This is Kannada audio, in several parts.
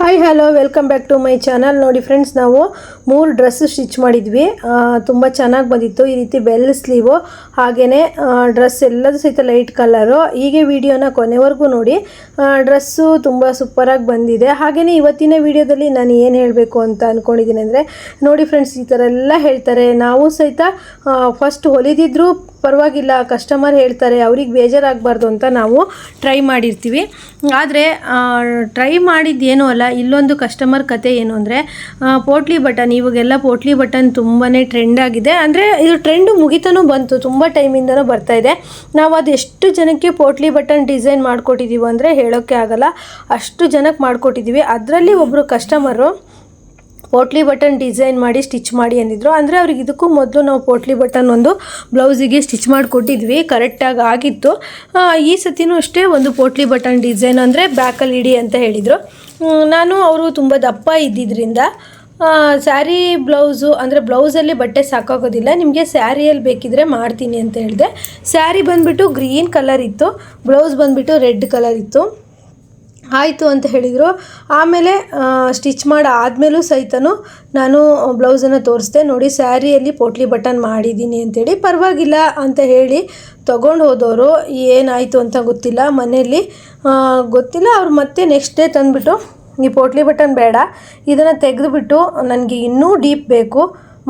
Hi hello welcome back to my channel ನೋಡಿ ಫ್ರೆಂಡ್ಸ್ ನಾವು ಮೂರು ಡ್ರೆಸ್ ಸ್ಟಿಚ್ ಮಾಡಿದ್ವಿ. ತುಂಬ ಚೆನ್ನಾಗಿ ಬಂದಿತ್ತು. ಈ ರೀತಿ ಬೆಲ್ ಸ್ಲೀವು ಹಾಗೆಯೇ ಡ್ರೆಸ್ ಎಲ್ಲದೂ ಸಹಿತ ಲೈಟ್ ಕಲರು ಹೀಗೆ ವಿಡಿಯೋನ ಕೊನೆವರೆಗೂ ನೋಡಿ. ಡ್ರೆಸ್ಸು ತುಂಬ ಸೂಪರಾಗಿ ಬಂದಿದೆ. ಹಾಗೆಯೇ ಇವತ್ತಿನ ವಿಡಿಯೋದಲ್ಲಿ ನಾನು ಏನು ಹೇಳಬೇಕು ಅಂತ ಅಂದ್ಕೊಂಡಿದ್ದೀನಿ ಅಂದರೆ, ನೋಡಿ ಫ್ರೆಂಡ್ಸ್ ಈ ಥರ ಎಲ್ಲ ಹೇಳ್ತಾರೆ. ನಾವು ಸಹಿತ ಫಸ್ಟ್ ಹೊಲಿದಿದ್ರು ಪರವಾಗಿಲ್ಲ ಕಸ್ಟಮರ್ ಹೇಳ್ತಾರೆ, ಅವ್ರಿಗೆ ಬೇಜಾರಾಗಬಾರ್ದು ಅಂತ ನಾವು ಟ್ರೈ ಮಾಡಿರ್ತೀವಿ. ಆದರೆ ಟ್ರೈ ಮಾಡಿದ್ದೇನು ಅಲ್ಲ, ಇಲ್ಲೊಂದು ಕಸ್ಟಮರ್ ಕತೆ ಏನು ಅಂದರೆ ಪೋಟ್ಲಿ ಬಟನ್, ಇವಾಗೆಲ್ಲ ಪೋಟ್ಲಿ ಬಟನ್ ತುಂಬಾ ಟ್ರೆಂಡ್ ಆಗಿದೆ. ಅಂದರೆ, ಇದು ಟ್ರೆಂಡು ಮುಗಿತಾನೂ ಬಂತು, ತುಂಬ ಟೈಮಿಂದನೂ ಬರ್ತಾ ಇದೆ. ನಾವು ಅದು ಎಷ್ಟು ಜನಕ್ಕೆ ಪೋಟ್ಲಿ ಬಟನ್ ಡಿಸೈನ್ ಮಾಡಿಕೊಟ್ಟಿದ್ದೀವಿ ಅಂದರೆ ಹೇಳೋಕ್ಕೆ ಆಗಲ್ಲ. ಅಷ್ಟು ಜನಕ್ಕೆ ಮಾಡಿಕೊಟ್ಟಿದ್ದೀವಿ ಅದರಲ್ಲಿ ಒಬ್ಬರು ಕಸ್ಟಮರು ಪೋಟ್ಲಿ ಬಟನ್ ಡಿಸೈನ್ ಮಾಡಿ ಸ್ಟಿಚ್ ಮಾಡಿ ಅಂದಿದ್ರು. ಅಂದರೆ ಅವ್ರಿಗೆ ಇದಕ್ಕೂ ಮೊದಲು ನಾವು ಪೋಟ್ಲಿ ಬಟನ್ ಒಂದು ಬ್ಲೌಸಿಗೆ ಸ್ಟಿಚ್ ಮಾಡಿ ಕೊಟ್ಟಿದ್ವಿ ಕರೆಕ್ಟಾಗಿ ಆಗಿತ್ತು. ಈ ಸತಿನೂ ಅಷ್ಟೇ ಒಂದು ಪೋಟ್ಲಿ ಬಟನ್ ಡಿಸೈನ್ ಅಂದರೆ ಬ್ಯಾಕಲ್ಲಿ ಇಡಿ ಅಂತ ಹೇಳಿದರು. ನಾನು ಅವರು ತುಂಬ ದಪ್ಪ ಇದ್ದಿದ್ದರಿಂದ ಸ್ಯಾರಿ ಬ್ಲೌಸು ಅಂದರೆ ಬ್ಲೌಸಲ್ಲಿ ಬಟ್ಟೆ ಸಾಕಾಗೋದಿಲ್ಲ. ನಿಮಗೆ ಸ್ಯಾರಿಯಲ್ಲಿ ಬೇಕಿದ್ರೆ ಮಾಡ್ತೀನಿ ಅಂತ ಹೇಳಿದೆ. ಸ್ಯಾರಿ ಬಂದುಬಿಟ್ಟು ಗ್ರೀನ್ ಕಲರ್ ಇತ್ತು. ಬ್ಲೌಸ್ ಬಂದುಬಿಟ್ಟು ರೆಡ್ ಕಲರ್ ಇತ್ತು. ಆಯಿತು ಅಂತ ಹೇಳಿದರು. ಆಮೇಲೆ ಸ್ಟಿಚ್ ಮಾಡಿ ಆದಮೇಲೂ ಸಹಿತನೂ ನಾನು ಬ್ಲೌಸನ್ನು ತೋರಿಸ್ದೆ. ನೋಡಿ, ಸ್ಯಾರಿಯಲ್ಲಿ ಪೋಟ್ಲಿ ಬಟನ್ ಮಾಡಿದ್ದೀನಿ ಅಂತೇಳಿ. ಪರವಾಗಿಲ್ಲ ಅಂತ ಹೇಳಿ ತೊಗೊಂಡು ಹೋದವರು ಏನಾಯಿತು ಅಂತ ಗೊತ್ತಿಲ್ಲ. ಮನೆಯಲ್ಲಿ ಗೊತ್ತಿಲ್ಲ. ಅವ್ರು ಮತ್ತೆ ನೆಕ್ಸ್ಟ್ ಡೇ ತಂದುಬಿಟ್ಟು, ಈ ಪೋಟ್ಲಿ ಬಟನ್ ಬೇಡ. ಇದನ್ನು ತೆಗೆದುಬಿಟ್ಟು, ನನಗೆ ಇನ್ನೂ ಡೀಪ್ ಬೇಕು.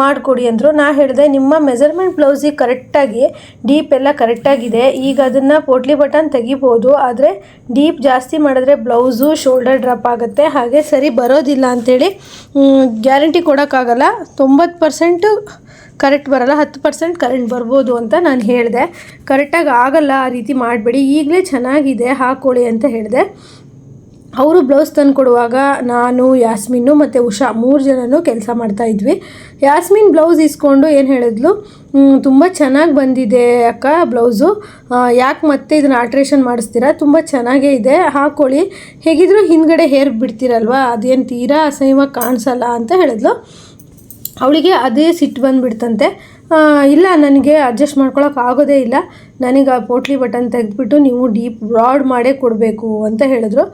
ಮಾಡಿಕೊಡಿ ಅಂದರು. ನಾ ಹೇಳಿದೆ, ನಿಮ್ಮ ಮೆಜರ್ಮೆಂಟ್ ಬ್ಲೌಸಿಗೆ ಕರೆಕ್ಟಾಗಿ ಡೀಪ್ ಎಲ್ಲ ಕರೆಕ್ಟಾಗಿದೆ ಈಗ ಅದನ್ನು ಪೋಟ್ಲಿ ಬಟನ್ ತೆಗಿಬೋದು. ಆದರೆ ಡೀಪ್ ಜಾಸ್ತಿ ಮಾಡಿದ್ರೆ ಬ್ಲೌಸು ಶೋಲ್ಡರ್ ಡ್ರಾಪ್ ಆಗುತ್ತೆ. ಹಾಗೆ ಸರಿ ಬರೋದಿಲ್ಲ ಅಂಥೇಳಿ ಗ್ಯಾರಂಟಿ ಕೊಡೋಕ್ಕಾಗಲ್ಲ. ತೊಂಬತ್ತು ಪರ್ಸೆಂಟು ಕರೆಕ್ಟ್ ಬರಲ್ಲ, ಹತ್ತು ಪರ್ಸೆಂಟ್ ಕರೆಂಟ್ ಬರ್ಬೋದು ಅಂತ ನಾನು ಹೇಳಿದೆ. ಕರೆಕ್ಟಾಗಿ ಆಗಲ್ಲ, ಆ ರೀತಿ ಮಾಡಬೇಡಿ. ಈಗಲೇ ಚೆನ್ನಾಗಿದೆ ಹಾಕ್ಕೊಳ್ಳಿ ಅಂತ ಹೇಳಿದೆ. ಅವರು ಬ್ಲೌಸ್ ತಂದು ಕೊಡುವಾಗ ನಾನು, ಯಾಸ್ಮಿನ್ನು ಮತ್ತು ಉಷಾ ಮೂರು ಜನನೂ ಕೆಲಸ ಮಾಡ್ತಾಯಿದ್ವಿ ಯಾಸ್ಮಿನ್ ಬ್ಲೌಸ್ ಇಸ್ಕೊಂಡು ಏನು ಹೇಳಿದ್ಲು? ತುಂಬ ಚೆನ್ನಾಗಿ ಬಂದಿದೆ ಅಕ್ಕ ಬ್ಲೌಸು. ಯಾಕೆ ಮತ್ತೆ ಇದನ್ನು ಆಲ್ಟ್ರೇಷನ್ ಮಾಡಿಸ್ತೀರಾ? ತುಂಬ ಚೆನ್ನಾಗೇ ಇದೆ. ಹಾಕ್ಕೊಳ್ಳಿ ಹೇಗಿದ್ರೂ ಹಿಂದ್ಗಡೆ ಹೇರ್ ಬಿಡ್ತೀರಲ್ವಾ? ಅದೇನು ತೀರಾ ಅಸಹ್ಯವಾಗಿ ಕಾಣಿಸಲ್ಲ ಅಂತ ಹೇಳಿದ್ಲು. ಅವಳಿಗೆ ಅದೇ ಸಿಟ್ಟು ಬಂದುಬಿಡ್ತಂತೆ. ಇಲ್ಲ, ನನಗೆ ಅಡ್ಜಸ್ಟ್ ಮಾಡ್ಕೊಳಕ್ಕೆ ಆಗೋದೇ ಇಲ್ಲ. ನನಗೆ ಆ ಪೋಟ್ಲಿ ಬಟನ್ ತೆಗೆದ್ಬಿಟ್ಟು ನೀವು ಡೀಪ್ ಬ್ರಾಡ್ ಮಾಡೇ ಕೊಡಬೇಕು ಅಂತ ಹೇಳಿದ್ರು.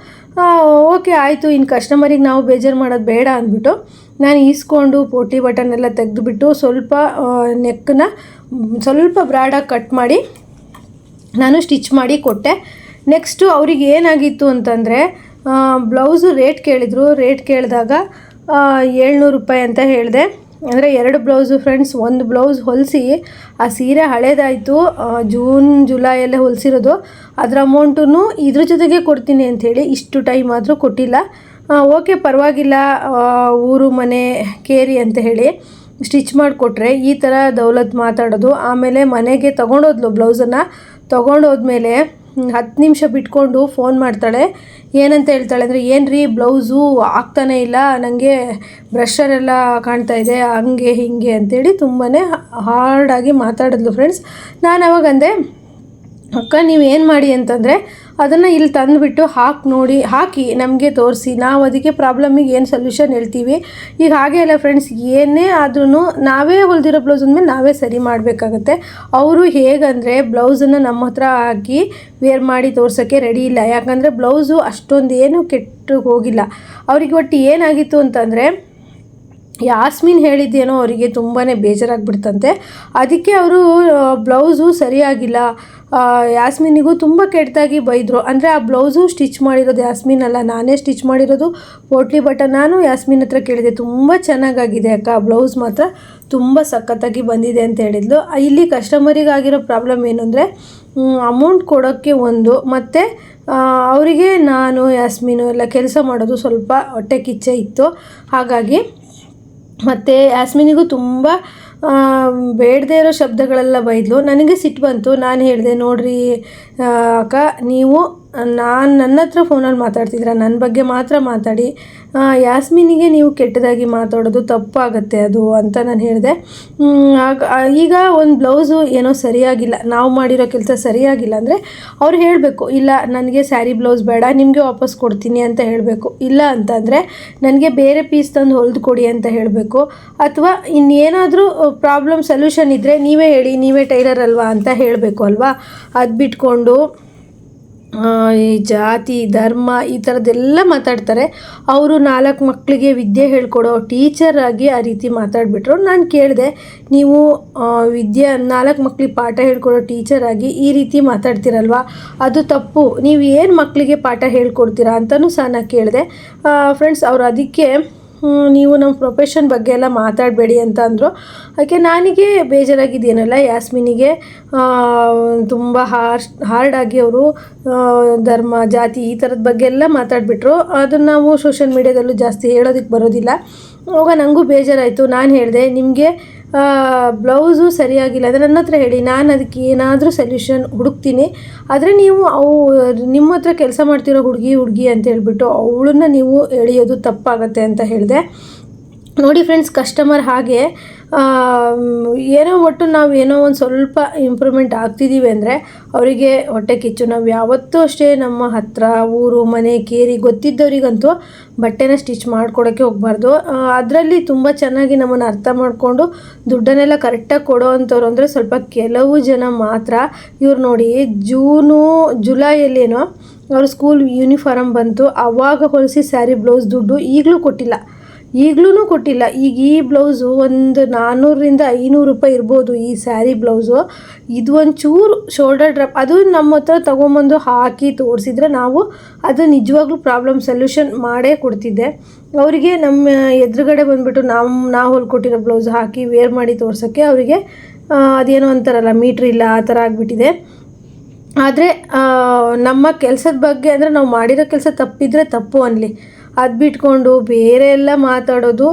ಓಕೆ, ಆಯಿತು. ಇನ್ನು ಕಸ್ಟಮರಿಗೆ ನಾವು ಬೇಜಾರು ಮಾಡೋದು ಬೇಡ ಅಂದ್ಬಿಟ್ಟು ನಾನು ಈಸ್ಕೊಂಡು ಪೋಟ್ಲಿ ಬಟನ್ ಎಲ್ಲ ತೆಗೆದುಬಿಟ್ಟು ಸ್ವಲ್ಪ ನೆಕ್ಕನ್ನ ಸ್ವಲ್ಪ ಬ್ರಾಡಾಗಿ ಕಟ್ ಮಾಡಿ ನಾನು ಸ್ಟಿಚ್ ಮಾಡಿ ಕೊಟ್ಟೆ. ನೆಕ್ಸ್ಟು ಅವ್ರಿಗೆ ಏನಾಗಿತ್ತು ಅಂತಂದರೆ ಬ್ಲೌಸು ರೇಟ್ ಕೇಳಿದರು. ರೇಟ್ ಕೇಳಿದಾಗ ಏಳ್ನೂರು ರೂಪಾಯಿ ಅಂತ ಹೇಳಿದೆ. ಅಂದರೆ ಎರಡು ಬ್ಲೌಸು ಫ್ರೆಂಡ್ಸ್ ಒಂದು ಬ್ಲೌಸ್ ಹೊಲಿಸಿ, ಆ ಸೀರೆ ಹಳೇದಾಯಿತು ಜೂನ್ ಜುಲೈಯಲ್ಲೇ ಹೊಲಿಸಿರೋದು. ಅದರ ಅಮೌಂಟೂ ಇದ್ರ ಜೊತೆಗೆ ಕೊಡ್ತೀನಿ ಅಂಥೇಳಿ ಇಷ್ಟು ಟೈಮ್ ಆದರೂ ಕೊಟ್ಟಿಲ್ಲ. ಓಕೆ ಪರವಾಗಿಲ್ಲ ಊರು, ಮನೆ, ಕೇರಿ ಅಂತ ಹೇಳಿ ಸ್ಟಿಚ್ ಮಾಡಿಕೊಟ್ರೆ ಈ ಥರ ದೌಲತ್ ಮಾತಾಡೋದು. ಆಮೇಲೆ ಮನೆಗೆ ತೊಗೊಂಡೋದ್ಲು ಬ್ಲೌಸನ್ನು. ತೊಗೊಂಡೋದ್ಮೇಲೆ ಹತ್ತು ನಿಮಿಷ ಬಿಟ್ಕೊಂಡು ಫೋನ್ ಮಾಡ್ತಾಳೆ. ಏನಂತ ಹೇಳ್ತಾಳೆ ಅಂದರೆ ಏನು ರೀ ಬ್ಲೌಸು ಆಗ್ತಾನೇ ಇಲ್ಲ ನನಗೆ ಬ್ರಷರೆಲ್ಲ ಕಾಣ್ತಾ ಇದೆ, ಹಂಗೆ ಹಿಂಗೆ ಅಂತೇಳಿ ತುಂಬಾ ಹಾರ್ಡಾಗಿ ಮಾತಾಡಿದ್ಲು ಫ್ರೆಂಡ್ಸ್ ನಾನು ಅವಾಗ ಅಂದೆ ಅಕ್ಕ ನೀವು ಏನು ಮಾಡಿ ಅಂತಂದರೆ ಅದನ್ನು ಇಲ್ಲಿ ತಂದುಬಿಟ್ಟು ಹಾಕಿ ನೋಡಿ, ಹಾಕಿ ನಮಗೆ ತೋರಿಸಿ. ನಾವು ಅದಕ್ಕೆ ಪ್ರಾಬ್ಲಮಿಗೆ ಏನು ಸೊಲ್ಯೂಷನ್ ಹೇಳ್ತೀವಿ? ಈಗ ಹಾಗೆ ಅಲ್ಲ ಫ್ರೆಂಡ್ಸ್ ಏನೇ ಆದ್ರೂ ನಾವೇ ಹೊಲಿದಿರೋ ಬ್ಲೌಸ್ ಅಂದಮೇಲೆ ನಾವೇ ಸರಿ ಮಾಡಬೇಕಾಗತ್ತೆ. ಅವರು ಹೇಗಂದರೆ ಬ್ಲೌಸನ್ನು ನಮ್ಮ ಹತ್ರ ಹಾಕಿ ವೇರ್ ಮಾಡಿ ತೋರ್ಸೋಕ್ಕೆ ರೆಡಿ ಇಲ್ಲ. ಯಾಕಂದರೆ ಬ್ಲೌಸು ಅಷ್ಟೊಂದು ಏನು ಕೆಟ್ಟು ಹೋಗಿಲ್ಲ. ಅವ್ರಿಗೆ ಒಟ್ಟು ಏನಾಗಿತ್ತು ಅಂತಂದರೆ ಯಾಸ್ಮಿನ್ ಹೇಳಿದ್ದೇನೋ ಅವರಿಗೆ ತುಂಬಾ ಬೇಜಾರಾಗ್ಬಿಡ್ತಂತೆ. ಅದಕ್ಕೆ ಅವರು ಬ್ಲೌಸು ಸರಿಯಾಗಿಲ್ಲ. ಯಾಸ್ಮಿನಿಗೂ ತುಂಬ ಕೆಟ್ಟದಾಗಿ ಬೈದರು. ಅಂದರೆ ಆ ಬ್ಲೌಸು ಸ್ಟಿಚ್ ಮಾಡಿರೋದು ಯಾಸ್ಮಿನ್ ಅಲ್ಲ, ನಾನೇ ಸ್ಟಿಚ್ ಮಾಡಿರೋದು ಪೋಟ್ಲಿ ಬಟನ್ ನಾನು ಯಾಸ್ಮಿನ್ ಹತ್ರ ಕೇಳಿದೆ, ತುಂಬ ಚೆನ್ನಾಗಾಗಿದೆ ಅಕ್ಕ, ಬ್ಲೌಸ್ ಮಾತ್ರ ತುಂಬ ಸಖತ್ತಾಗಿ ಬಂದಿದೆ ಅಂತ ಹೇಳಿದ್ಲು. ಇಲ್ಲಿ ಕಸ್ಟಮರಿಗಾಗಿರೋ ಪ್ರಾಬ್ಲಮ್ ಏನು ಅಂದರೆ ಅಮೌಂಟ್ ಕೊಡೋಕ್ಕೆ ಒಂದು, ಮತ್ತು ಅವರಿಗೆ ನಾನು, ಯಾಸ್ಮಿನು ಎಲ್ಲ ಕೆಲಸ ಮಾಡೋದು ಸ್ವಲ್ಪ ಹೊಟ್ಟೆ ಕಿಚ್ಚೆ ಇತ್ತು. ಹಾಗಾಗಿ ಮತ್ತು ಯಾಸ್ಮಿನಿಗೂ ತುಂಬ ಬೇಡದೇ ಇರೋ ಶಬ್ದಗಳೆಲ್ಲ ಬೈದ್ಲು. ನನಗೆ ಸಿಟ್ಟು ಬಂತು. ನಾನು ಹೇಳಿದೆ, ನೋಡ್ರಿ ಅಕ್ಕ, ನೀವು ನಾನು ನನ್ನ ಹತ್ರ ಫೋನಲ್ಲಿ ಮಾತಾಡ್ತಿದ್ದೀರ ನನ್ನ ಬಗ್ಗೆ ಮಾತ್ರ ಮಾತಾಡಿ. ಯಾಸ್ಮಿನಿಗೆ ನೀವು ಕೆಟ್ಟದಾಗಿ ಮಾತಾಡೋದು ತಪ್ಪಾಗುತ್ತೆ ಅದು ಅಂತ ನಾನು ಹೇಳಿದೆ. ಈಗ ಒಂದು ಬ್ಲೌಸು ಏನೋ ಸರಿಯಾಗಿಲ್ಲ. ನಾವು ಮಾಡಿರೋ ಕೆಲಸ ಸರಿಯಾಗಿಲ್ಲ ಅಂದರೆ ಅವ್ರು ಹೇಳಬೇಕು, ಇಲ್ಲ, ನನಗೆ ಸ್ಯಾರಿ ಬ್ಲೌಸ್ ಬೇಡ, ನಿಮಗೆ ವಾಪಸ್ ಕೊಡ್ತೀನಿ ಅಂತ ಹೇಳಬೇಕು. ಇಲ್ಲ ಅಂತಂದರೆ ನನಗೆ ಬೇರೆ ಪೀಸ್ ತಂದು ಹೊಲ್ದು ಕೊಡಿ ಅಂತ ಹೇಳಬೇಕು. ಅಥವಾ ಇನ್ನೇನಾದರೂ ಪ್ರಾಬ್ಲಮ್ ಸೊಲ್ಯೂಷನ್ ಇದ್ದರೆ ನೀವೇ ಹೇಳಿ, ನೀವೇ ಟೈಲರ್ ಅಲ್ವಾ ಅಂತ ಹೇಳಬೇಕು ಅಲ್ವಾ? ಅದು ಬಿಟ್ಕೊಂಡು ಈ ಜಾತಿ, ಧರ್ಮ ಈ ಥರದ್ದೆಲ್ಲ ಮಾತಾಡ್ತಾರೆ. ಅವರು ನಾಲ್ಕು ಮಕ್ಕಳಿಗೆ ವಿದ್ಯೆ ಹೇಳ್ಕೊಡೋ ಟೀಚರ್ ಆಗಿ ಆ ರೀತಿ ಮಾತಾಡಿಬಿಟ್ರು. ನಾನು ಕೇಳಿದೆ, ನೀವು ವಿದ್ಯೆ, ನಾಲ್ಕು ಮಕ್ಕಳಿಗೆ ಪಾಠ ಹೇಳ್ಕೊಡೋ ಟೀಚರ್ ಆಗಿ ಈ ರೀತಿ ಮಾತಾಡ್ತೀರಲ್ವಾ? ಅದು ತಪ್ಪು. ನೀವು ಏನು ಮಕ್ಕಳಿಗೆ ಪಾಠ ಹೇಳ್ಕೊಡ್ತೀರಾ ಅಂತಲೂ ಸಹ ನಾನು ಕೇಳಿದೆ. ಫ್ರೆಂಡ್ಸ್ ಅವರು ಅದಕ್ಕೆ ನೀವು ನಮ್ಮ ಪ್ರೊಫೆಷನ್ ಬಗ್ಗೆ ಎಲ್ಲ ಮಾತಾಡಬೇಡಿ ಅಂತ ಅಂದರು. ಅದಕ್ಕೆ ನನಗೆ ಬೇಜಾರಾಗಿದ್ದೇನಲ್ಲ, ಯಾಸ್ಮಿನಿಗೆ. ತುಂಬ ಹಾರ್ಶ್ ಹಾರ್ಡಾಗಿ ಅವರು ಧರ್ಮ, ಜಾತಿ ಈ ಥರದ ಬಗ್ಗೆ ಎಲ್ಲ ಮಾತಾಡಿಬಿಟ್ರು. ಅದನ್ನು ನಾವು ಸೋಷಿಯಲ್ ಮೀಡ್ಯಾದಲ್ಲೂ ಜಾಸ್ತಿ ಹೇಳೋದಕ್ಕೆ ಬರೋದಿಲ್ಲ. ಆವಾಗ ನನಗೂ ಬೇಜಾರಾಯಿತು. ನಾನು ಹೇಳಿದೆ, ನಿಮಗೆ ಬ್ಲೌಸು ಸರಿಯಾಗಿಲ್ಲ. ಅಂದರೆ ನನ್ನ ಹತ್ರ ಹೇಳಿ, ನಾನು ಅದಕ್ಕೆ ಏನಾದರೂ ಸೊಲ್ಯೂಷನ್ ಹುಡುಕ್ತೀನಿ. ಆದರೆ ನೀವು ಅವು, ನಿಮ್ಮ ಹತ್ರ ಕೆಲಸ ಮಾಡ್ತಿರೋ ಹುಡುಗಿ ಹುಡುಗಿ ಅಂತ ಹೇಳಿಬಿಟ್ಟು ಅವಳನ್ನ ನೀವು ಎಳೆಯೋದು ತಪ್ಪಾಗತ್ತೆ ಅಂತ ಹೇಳಿದೆ. ನೋಡಿ ಫ್ರೆಂಡ್ಸ್ ಕಸ್ಟಮರ್ ಹಾಗೆ ಏನೋ ಒಟ್ಟು ನಾವು ಏನೋ ಒಂದು ಸ್ವಲ್ಪ ಇಂಪ್ರೂವ್ಮೆಂಟ್ ಆಗ್ತಿದ್ದೀವಿ ಅಂದರೆ ಅವರಿಗೆ ಹೊಟ್ಟೆ ಕಿಚ್ಚು. ನಾವು ಯಾವತ್ತೂ ಅಷ್ಟೇ ನಮ್ಮ ಹತ್ತಿರ ಊರು, ಮನೆ, ಕೇರಿ ಗೊತ್ತಿದ್ದವರಿಗಂತೂ ಬಟ್ಟೆನ ಸ್ಟಿಚ್ ಮಾಡ್ಕೊಡೋಕ್ಕೆ ಹೋಗಬಾರ್ದು. ಅದರಲ್ಲಿ ತುಂಬ ಚೆನ್ನಾಗಿ ನಮ್ಮನ್ನು ಅರ್ಥ ಮಾಡಿಕೊಂಡು ದುಡ್ಡನ್ನೆಲ್ಲ ಕರೆಕ್ಟಾಗಿ ಕೊಡೋ ಅಂಥವ್ರು ಅಂದರೆ ಸ್ವಲ್ಪ ಕೆಲವು ಜನ ಮಾತ್ರ. ಇವ್ರು ನೋಡಿ, ಜೂನು, ಜುಲೈಯಲ್ಲೇನೋ ಅವ್ರ ಸ್ಕೂಲ್ ಯೂನಿಫಾರಮ್ ಬಂತು. ಆವಾಗ ಹೊಲಿಸಿ ಸ್ಯಾರಿ ಬ್ಲೌಸ್ ದುಡ್ಡು ಈಗಲೂ ಕೊಟ್ಟಿಲ್ಲ. ಈಗಲೂ ಕೊಟ್ಟಿಲ್ಲ. ಈಗ ಈ ಬ್ಲೌಸು ಒಂದು ನಾನ್ನೂರರಿಂದ ಐನೂರು ರೂಪಾಯಿ ಇರ್ಬೋದು ಈ ಸ್ಯಾರಿ ಬ್ಲೌಸು. ಇದು ಒಂಚೂರು ಶೋಲ್ಡರ್ ಡ್ರಾಪ್ ಅದು ನಮ್ಮ ಹತ್ರ ತೊಗೊಂಬಂದು ಹಾಕಿ ತೋರಿಸಿದ್ರೆ ನಾವು ಅದು ನಿಜವಾಗ್ಲೂ ಪ್ರಾಬ್ಲಮ್ ಸೊಲ್ಯೂಷನ್ ಮಾಡೇ ಕೊಡ್ತಿದ್ದೆ. ಅವರಿಗೆ ನಮ್ಮ ಎದುರುಗಡೆ ಬಂದುಬಿಟ್ಟು ನಾವು ನಾವು ಹೊಲ್ಕೊಟ್ಟಿರೋ ಬ್ಲೌಸ್ ಹಾಕಿ ವೇರ್ ಮಾಡಿ ತೋರ್ಸೋಕ್ಕೆ ಅವರಿಗೆ ಅದೇನೋ ಅಂತಾರಲ್ಲ ಮೀಟ್ರ್ ಇಲ್ಲ, ಆ ಥರ ಆಗಿಬಿಟ್ಟಿದೆ. ಆದರೆ ನಮ್ಮ ಕೆಲಸದ ಬಗ್ಗೆ ಅಂದರೆ ನಾವು ಮಾಡಿರೋ ಕೆಲಸ ತಪ್ಪಿದರೆ ತಪ್ಪು ಅನ್ನಲಿ ಅದು ಬಿಟ್ಕೊಂಡು ಬೇರೆ ಎಲ್ಲ ಮಾತಾಡೋದು,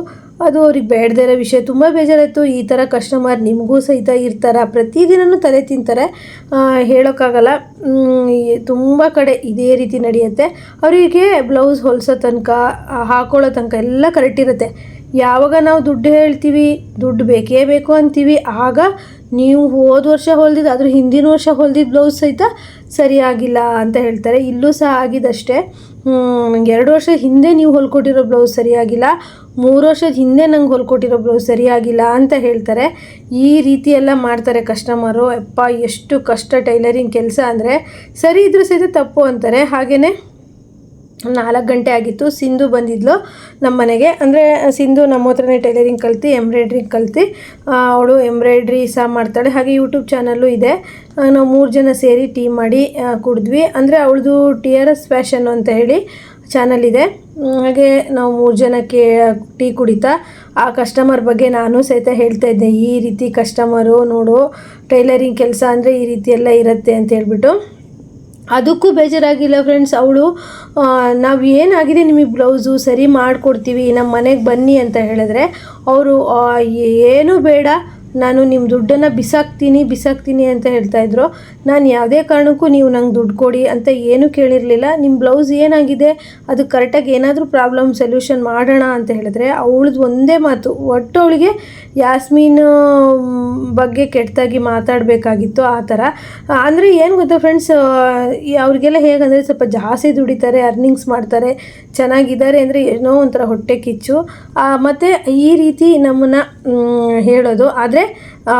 ಅದು ಅವ್ರಿಗೆ ಬೇಡದೇ ಇರೋ ವಿಷಯ. ತುಂಬ ಬೇಜಾರಾಯಿತು. ಈ ಥರ ಕಸ್ಟಮರ್ ನಿಮಗೂ ಸಹಿತ ಇರ್ತಾರೆ. ಪ್ರತಿದಿನವೂ ತಲೆ ತಿಂತಾರೆ. ಹೇಳೋಕ್ಕಾಗಲ್ಲ. ತುಂಬ ಕಡೆ ಇದೇ ರೀತಿ ನಡೆಯುತ್ತೆ. ಅವರಿಗೆ ಬ್ಲೌಸ್ ಹೊಲಿಸೋ ತನಕ ಹಾಕೊಳ್ಳೋ ತನಕ ಎಲ್ಲ ಕರೆಕ್ಟ್ ಇರುತ್ತೆ. ಯಾವಾಗ ನಾವು ದುಡ್ಡು ಹೇಳ್ತೀವಿ, ದುಡ್ಡು ಬೇಕೇ ಬೇಕು ಅಂತೀವಿ. ಆಗ ನೀವು ಹೋದ ವರ್ಷ ಹೊಲ್ದಿದ್ದು ಅದ್ರ ಹಿಂದಿನ ವರ್ಷ ಹೊಲ್ದಿದ್ದ ಬ್ಲೌಸ್ ಸಹಿತ ಸರಿಯಾಗಿಲ್ಲ ಅಂತ ಹೇಳ್ತಾರೆ. ಇಲ್ಲೂ ಸಹ ಆಗಿದ್ದಷ್ಟೇ ನಂಗೆ ಎರಡು ವರ್ಷದ ಹಿಂದೆ ನೀವು ಹೊಲ್ಕೊಟ್ಟಿರೋ ಬ್ಲೌಸ್ ಸರಿಯಾಗಿಲ್ಲ, ಮೂರು ವರ್ಷದ ಹಿಂದೆ ನಂಗೆ ಹೊಲ್ಕೊಟ್ಟಿರೋ ಬ್ಲೌಸ್ ಸರಿಯಾಗಿಲ್ಲ ಅಂತ ಹೇಳ್ತಾರೆ. ಈ ರೀತಿ ಎಲ್ಲ ಮಾಡ್ತಾರೆ ಕಸ್ಟಮರು ಅಪ್ಪ ಎಷ್ಟು ಕಷ್ಟ ಟೈಲರಿಂಗ್ ಕೆಲಸ ಅಂದರೆ, ಸರಿ ಇದ್ರೂ ಸಹಿತ ತಪ್ಪು ಅಂತಾರೆ. ಹಾಗೆಯೇ ನಾಲ್ಕು ಗಂಟೆ ಆಗಿತ್ತು. ಸಿಂಧು ಬಂದಿದ್ಲು ನಮ್ಮ ಮನೆಗೆ. ಅಂದರೆ ಸಿಂಧು ನಮ್ಮ ಹತ್ರನೇ ಟೈಲರಿಂಗ್ ಕಲ್ತು, ಎಂಬ್ರಾಯ್ಡ್ರಿಂಗ್ ಕಲ್ತು. ಅವಳು ಎಂಬ್ರಾಯ್ಡ್ರಿ ಸಹ ಮಾಡ್ತಾಳೆ. ಹಾಗೆ ಯೂಟ್ಯೂಬ್ ಚಾನಲ್ಲು ಇದೆ. ನಾವು ಮೂರು ಜನ ಸೇರಿ ಟೀ ಮಾಡಿ ಕುಡಿದ್ವಿ. ಅಂದರೆ ಅವಳದು ಟಿ ಆರ್ ಎಸ್ ಫ್ಯಾಷನ್ ಅಂತ ಹೇಳಿ ಚಾನಲ್ ಇದೆ. ಹಾಗೆ ನಾವು ಮೂರು ಜನಕ್ಕೆ ಟೀ ಕುಡಿತಾ, ಆ ಕಸ್ಟಮರ್ ಬಗ್ಗೆ ನಾನು ಸಹಿತ ಹೇಳ್ತಾ ಇದ್ದೆ. ಈ ರೀತಿ ಕಸ್ಟಮರು ನೋಡು, ಟೈಲರಿಂಗ್ ಕೆಲಸ ಅಂದರೆ ಈ ರೀತಿ ಎಲ್ಲ ಇರುತ್ತೆ ಅಂತ ಹೇಳ್ಬಿಟ್ಟು. ಅದಕ್ಕೂ ಬೇಜಾರಾಗಿಲ್ಲ ಫ್ರೆಂಡ್ಸ್ ಅವಳು ನಾವು ಏನಾಗಿದೆ ನಿಮಗೆ ಬ್ಲೌಸು ಸರಿ ಮಾಡಿಕೊಡ್ತೀವಿ ನಮ್ಮ ಮನೆಗೆ ಬನ್ನಿ ಅಂತ ಹೇಳಿದ್ರೆ, ಅವರು ಏನೂ ಬೇಡ. ನಾನು ನಿಮ್ಮ ದುಡ್ಡನ್ನು ಬಿಸಾಕ್ತೀನಿ ಬಿಸಾಕ್ತೀನಿ ಅಂತ ಹೇಳ್ತಾಯಿದ್ರು ನಾನು ಯಾವುದೇ ಕಾರಣಕ್ಕೂ ನೀವು ನಂಗೆ ದುಡ್ಡು ಕೊಡಿ ಅಂತ ಏನೂ ಕೇಳಿರಲಿಲ್ಲ. ನಿಮ್ಮ ಬ್ಲೌಸ್ ಏನಾಗಿದೆ? ಅದು ಕರೆಕ್ಟಾಗಿ ಏನಾದರೂ ಪ್ರಾಬ್ಲಮ್ ಸೊಲ್ಯೂಷನ್ ಮಾಡೋಣ ಅಂತ ಹೇಳಿದ್ರೆ ಅವಳದು ಒಂದೇ ಮಾತು. ಒಟ್ಟು ಅವಳಿಗೆ ಯಾಸ್ಮೀನ್ ಬಗ್ಗೆ ಕೆಟ್ಟದಾಗಿ ಮಾತಾಡಬೇಕಾಗಿತ್ತು ಆ ಥರ. ಅಂದರೆ ಏನು ಗೊತ್ತಾ ಫ್ರೆಂಡ್ಸ್ ಅವ್ರಿಗೆಲ್ಲ ಹೇಗಂದರೆ ಸ್ವಲ್ಪ ಜಾಸ್ತಿ ದುಡಿತಾರೆ ಅರ್ನಿಂಗ್ಸ್ ಮಾಡ್ತಾರೆ, ಚೆನ್ನಾಗಿದ್ದಾರೆ ಅಂದರೆ ಏನೋ ಒಂಥರ ಹೊಟ್ಟೆ ಕಿಚ್ಚು. ಮತ್ತು ಈ ರೀತಿ ನಮ್ಮನ್ನು ಹೇಳೋದು. ಆದರೆ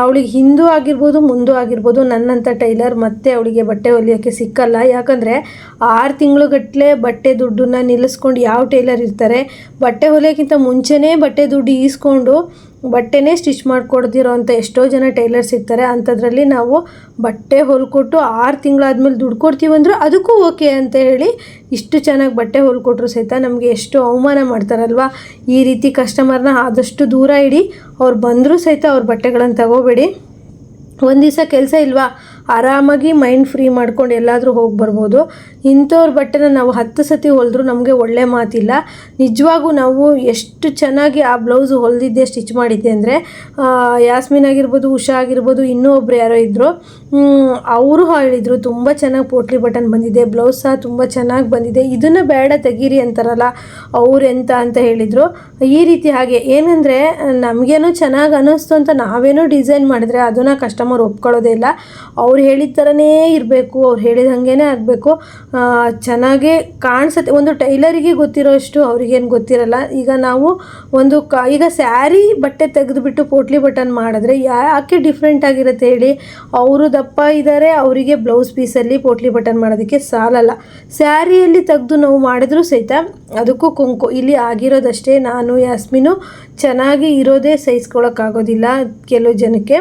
ಅವಳಿಗೆ ಹಿಂದೂ ಆಗಿರ್ಬೋದು, ಮುಂದೂ ಆಗಿರ್ಬೋದು ನನ್ನಂಥ ಟೈಲರ್ ಮತ್ತೆ ಅವಳಿಗೆ ಬಟ್ಟೆ ಹೊಲಿಯೋಕ್ಕೆ ಸಿಕ್ಕಲ್ಲ. ಯಾಕಂದರೆ, ಆರು ತಿಂಗಳುಗಟ್ಟಲೆ ಬಟ್ಟೆ ದುಡ್ಡನ್ನ ನಿಲ್ಲಿಸ್ಕೊಂಡು ಯಾವ ಟೈಲರ್ ಇರ್ತಾರೆ, ಬಟ್ಟೆ ಹೊಲಿಯೋಕ್ಕಿಂತ ಮುಂಚೆನೇ ಬಟ್ಟೆ ದುಡ್ಡು ಈಸ್ಕೊಂಡು ಬಟ್ಟೆನೇ ಸ್ಟಿಚ್ ಮಾಡಿಕೊಡ್ದಿರೋ ಅಂಥ ಎಷ್ಟೋ ಜನ ಟೈಲರ್ಸ್ ಇರ್ತಾರೆ. ಅಂಥದ್ರಲ್ಲಿ ನಾವು ಬಟ್ಟೆ ಹೊಲ್ಕೊಟ್ಟು ಆರು ತಿಂಗಳಾದ್ಮೇಲೆ ದುಡ್ಡು ಕೊಡ್ತೀವಿ ಅಂದರೂ ಅದಕ್ಕೂ ಓಕೆ ಅಂತ ಹೇಳಿ ಇಷ್ಟು ಚೆನ್ನಾಗಿ ಬಟ್ಟೆ ಹೊಲ್ಕೊಟ್ರು ಸಹಿತ ನಮಗೆ ಎಷ್ಟು ಅವಮಾನ ಮಾಡ್ತಾರಲ್ವ? ಈ ರೀತಿ ಕಸ್ಟಮರ್ನ ಆದಷ್ಟು ದೂರ ಇಡಿ. ಅವ್ರು ಬಂದರೂ ಸಹಿತ ಅವ್ರ ಬಟ್ಟೆಗಳನ್ನು ತಗೋಬೇಡಿ. ಒಂದು ದಿವಸ ಕೆಲಸ ಇಲ್ವಾ? ಆರಾಮಾಗಿ ಮೈಂಡ್ ಫ್ರೀ ಮಾಡ್ಕೊಂಡು ಎಲ್ಲಾದರೂ ಹೋಗಿ ಬರ್ಬೋದು. ಇಂಥವ್ರ ಬಟ್ಟೆನ ನಾವು ಹತ್ತು ಸತಿ ಹೊಲಿದ್ರು ನಮಗೆ ಒಳ್ಳೆ ಮಾತಿಲ್ಲ. ನಿಜವಾಗೂ ನಾವು ಎಷ್ಟು ಚೆನ್ನಾಗಿ ಆ ಬ್ಲೌಸು ಹೊಲಿದಿದ್ದೆ ಸ್ಟಿಚ್ ಮಾಡಿದ್ದೆ ಅಂದರೆ ಯಾಸ್ಮಿನ್ ಆಗಿರ್ಬೋದು, ಉಷಾ ಆಗಿರ್ಬೋದು, ಇನ್ನೂ ಒಬ್ರು ಯಾರೋ ಇದ್ದರು ಅವರು ಹೇಳಿದರು, ತುಂಬ ಚೆನ್ನಾಗಿ ಪೋಟ್ಲಿ ಬಟನ್ ಬಂದಿದೆ ಬ್ಲೌಸ್ ಸಹ ತುಂಬ ಚೆನ್ನಾಗಿ ಬಂದಿದೆ, ಇದನ್ನು ಬೇಡ ತೆಗೀರಿ ಅಂತಾರಲ್ಲ, ಅವ್ರು ಎಂತ ಅಂತ ಹೇಳಿದರು. ಈ ರೀತಿ ಹಾಗೆ, ಏನಂದರೆ, ನಮಗೇನೋ ಚೆನ್ನಾಗಿ ಅನ್ನಿಸ್ತು ಅಂತ ನಾವೇನೋ ಡಿಸೈನ್ ಮಾಡಿದ್ರೆ ಅದನ್ನು ಕಸ್ಟಮರ್ ಒಪ್ಕೊಳ್ಳೋದೇ ಇಲ್ಲ. ಅವ್ರು ಹೇಳಿದ ಥರನೇ ಇರಬೇಕು, ಅವ್ರು ಹೇಳಿದ ಹಾಗೇ ಆಗಬೇಕು. ಚೆನ್ನಾಗೇ ಕಾಣಿಸುತ್ತೆ. ಒಂದು ಟೈಲರಿಗೆ ಗೊತ್ತಿರೋಷ್ಟು ಅವ್ರಿಗೇನು ಗೊತ್ತಿರಲ್ಲ. ಈಗ ನಾವು ಒಂದು ಕ, ಈಗ ಸ್ಯಾರಿ ಬಟ್ಟೆ ತೆಗೆದುಬಿಟ್ಟು ಪೋಟ್ಲಿ ಬಟನ್ ಮಾಡಿದ್ರೆ ಯಾಕೆ ಡಿಫ್ರೆಂಟ್ ಆಗಿರುತ್ತೆ ಹೇಳಿ? ಅವರು ದಪ್ಪ ಇದ್ದಾರೆ ಅವರಿಗೆ ಬ್ಲೌಸ್ ಪೀಸಲ್ಲಿ ಪೋಟ್ಲಿ ಬಟನ್ ಮಾಡೋದಕ್ಕೆ ಸಾಲಲ್ಲ. ಸ್ಯಾರಿಯಲ್ಲಿ ತೆಗೆದು ನಾವು ಮಾಡಿದ್ರೂ ಸಹಿತ ಅದಕ್ಕೂ ಕುಂಕು. ಇಲ್ಲಿ ಆಗಿರೋದಷ್ಟೇ ನಾನು, ಯಾಸ್ಮಿನು ಚೆನ್ನಾಗಿ ಇರೋದೇ ಸಹಿಸ್ಕೊಳಕ್ಕಾಗೋದಿಲ್ಲ ಕೆಲವು ಜನಕ್ಕೆ.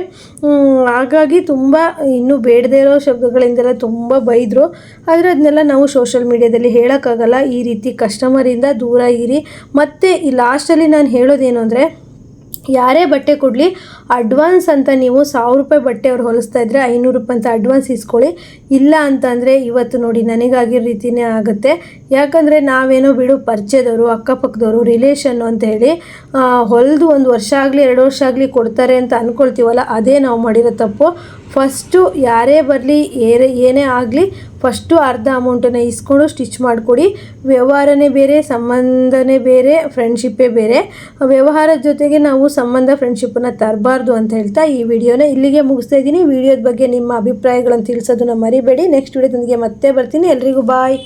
ಹಾಗಾಗಿ ತುಂಬ ಇನ್ನೂ ಬೇಡದೇ ಇರೋ ಶಬ್ದಗಳಿಂದೆಲ್ಲ ತುಂಬ ಬೈದರು. ಆದರೆ ಅದನ್ನೆಲ್ಲ ನಾವು ಸೋಷಲ್ ಮೀಡ್ಯಾದಲ್ಲಿ ಹೇಳೋಕ್ಕಾಗಲ್ಲ. ಈ ರೀತಿ ಕಸ್ಟಮರಿಂದ ದೂರ ಇರಿ. ಮತ್ತು ಈ ಲಾಸ್ಟಲ್ಲಿ ನಾನು ಹೇಳೋದೇನು ಅಂದರೆ ಯಾರೇ ಬಟ್ಟೆ ಕೊಡಲಿ ಅಡ್ವಾನ್ಸ್ ಅಂತ ನೀವು ಸಾವಿರ ರೂಪಾಯಿ ಬಟ್ಟೆ ಅವ್ರು ಹೊಲಿಸ್ತಾ ಇದ್ರೆ ಐನೂರು ರೂಪಾಯಿ ಅಂತ ಅಡ್ವಾನ್ಸ್ ಇಸ್ಕೊಳ್ಳಿ. ಇಲ್ಲ ಅಂತಂದರೆ ಇವತ್ತು ನೋಡಿ ನನಗಾಗಿರೋ ರೀತಿಯೇ ಆಗುತ್ತೆ. ಯಾಕಂದರೆ ನಾವೇನೋ ಬಿಡು, ಪರಿಚಯದವರು, ಅಕ್ಕಪಕ್ಕದವರು ರಿಲೇಷನ್ನು ಅಂತ ಹೇಳಿ ಹೊಲಿದು ಒಂದು ವರ್ಷ ಆಗಲಿ, ಎರಡು ವರ್ಷ ಆಗಲಿ ಕೊಡ್ತಾರೆ ಅಂತ ಅಂದ್ಕೊಳ್ತೀವಲ್ಲ ಅದೇ ನಾವು ಮಾಡಿರೋ ತಪ್ಪು. ಫಸ್ಟು ಯಾರೇ ಬರಲಿ, ಏರೇ, ಏನೇ ಆಗಲಿ ಫಸ್ಟು ಅರ್ಧ ಅಮೌಂಟನ್ನು ಇಸ್ಕೊಂಡು ಸ್ಟಿಚ್ ಮಾಡಿಕೊಡಿ. ವ್ಯವಹಾರನೇ ಬೇರೆ, ಸಂಬಂಧನೇ ಬೇರೆ ಫ್ರೆಂಡ್ಶಿಪ್ಪೇ ಬೇರೆ. ವ್ಯವಹಾರದ ಜೊತೆಗೆ ನಾವು ಸಂಬಂಧ ಫ್ರೆಂಡ್ಶಿಪ್ಪನ್ನು ತರಬಾರ್ದು ಅಂತ ಹೇಳ್ತಾ ಈ ವಿಡಿಯೋನ ಇಲ್ಲಿಗೆ ಮುಗಿಸ್ತಾ ಇದ್ದೀನಿ. ವಿಡಿಯೋದ ಬಗ್ಗೆ ನಿಮ್ಮ ಅಭಿಪ್ರಾಯಗಳನ್ನು ತಿಳಿಸೋದನ್ನ ಮರಿಬೇಡಿ. ನೆಕ್ಸ್ಟ್ ವಿಡಿಯೋದೊಂದಿಗೆ ಮತ್ತೆ ಬರ್ತೀನಿ. ಎಲ್ರಿಗೂ ಬಾಯ್